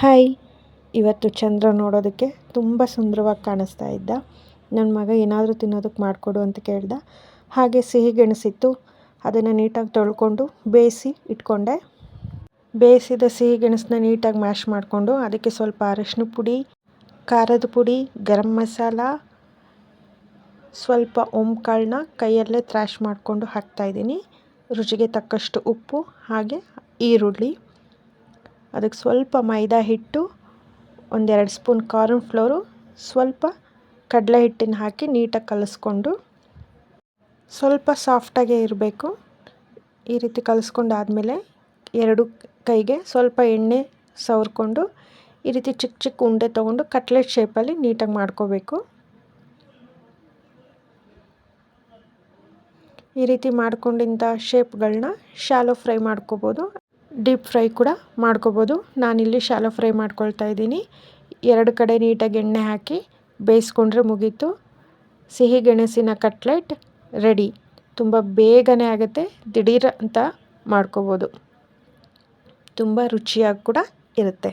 Hi. ಇವತ್ತು ಚಂದ್ರ ನೋಡೋದಕ್ಕೆ ತುಂಬ ಸುಂದರವಾಗಿ ಕಾಣಿಸ್ತಾ ಇದ್ದ. ನನ್ನ ಮಗ ಏನಾದರೂ ತಿನ್ನೋದಕ್ಕೆ ಮಾಡಿಕೊಡು ಅಂತ ಕೇಳ್ದ. ಹಾಗೆ ಸಿಹಿ ಗೆಣಸಿತ್ತು. ಅದನ್ನು ನೀಟಾಗಿ ತೊಳ್ಕೊಂಡು ಬೇಯಿಸಿ ಇಟ್ಕೊಂಡೆ. ಬೇಯಿಸಿದ ಸಿಹಿ ಗೆಣಸನ್ನ ನೀಟಾಗಿ ಮ್ಯಾಶ್ ಮಾಡಿಕೊಂಡು ಅದಕ್ಕೆ ಸ್ವಲ್ಪ ಅರಶಿನ ಪುಡಿ, ಖಾರದ ಪುಡಿ, ಗರಂ ಮಸಾಲ, ಸ್ವಲ್ಪ ಓಂಕಾಳನ್ನ ಕೈಯಲ್ಲೇ ತ್ರಾಶ್ ಮಾಡಿಕೊಂಡು ಹಾಕ್ತಾಯಿದ್ದೀನಿ ರುಚಿಗೆ ತಕ್ಕಷ್ಟು ಉಪ್ಪು ಹಾಗೆ ಈರುಳ್ಳಿ. ಅದಕ್ಕೆ ಸ್ವಲ್ಪ ಮೈದಾ ಹಿಟ್ಟು, ಒಂದೆರಡು ಸ್ಪೂನ್ ಕಾರ್ನ್ ಫ್ಲೋರು, ಸ್ವಲ್ಪ ಕಡಲೆ ಹಿಟ್ಟಿನ ಹಾಕಿ ನೀಟಾಗಿ ಕಲಿಸ್ಕೊಂಡು, ಸ್ವಲ್ಪ ಸಾಫ್ಟಾಗೇ ಇರಬೇಕು. ಈ ರೀತಿ ಕಲಿಸ್ಕೊಂಡಾದಮೇಲೆ ಎರಡು ಕೈಗೆ ಸ್ವಲ್ಪ ಎಣ್ಣೆ ಸವರ್ಕೊಂಡು, ಈ ರೀತಿ ಚಿಕ್ಕ ಚಿಕ್ಕ ಉಂಡೆ ತೊಗೊಂಡು ಕಟ್ಲೆಟ್ ಶೇಪಲ್ಲಿ ನೀಟಾಗಿ ಮಾಡ್ಕೋಬೇಕು. ಈ ರೀತಿ ಮಾಡ್ಕೊಂಡಿಂಥ ಶೇಪ್ಗಳನ್ನ ಶಾಲೋ ಫ್ರೈ ಮಾಡ್ಕೋಬೋದು. ಡೀಪ್ ಫ್ರೈ ಕೂಡ ಮಾಡ್ಕೋಬೋದು. ನಾನಿಲ್ಲಿ ಶಾಲೋ ಫ್ರೈ ಮಾಡ್ಕೊಳ್ತಾ ಇದ್ದೀನಿ. ಎರಡು ಕಡೆ ನೀಟಾಗಿ ಎಣ್ಣೆ ಹಾಕಿ ಬೇಯಿಸ್ಕೊಂಡ್ರೆ ಮುಗೀತು. ಸಿಹಿ ಗೆಣಸಿನ ಕಟ್ಲೆಟ್ ರೆಡಿ. ತುಂಬ ಬೇಗನೆ ಆಗುತ್ತೆ. ದಿಢೀರ್ ಅಂತ ಮಾಡ್ಕೋಬೋದು. ತುಂಬ ರುಚಿಯಾಗಿ ಕೂಡ ಇರುತ್ತೆ.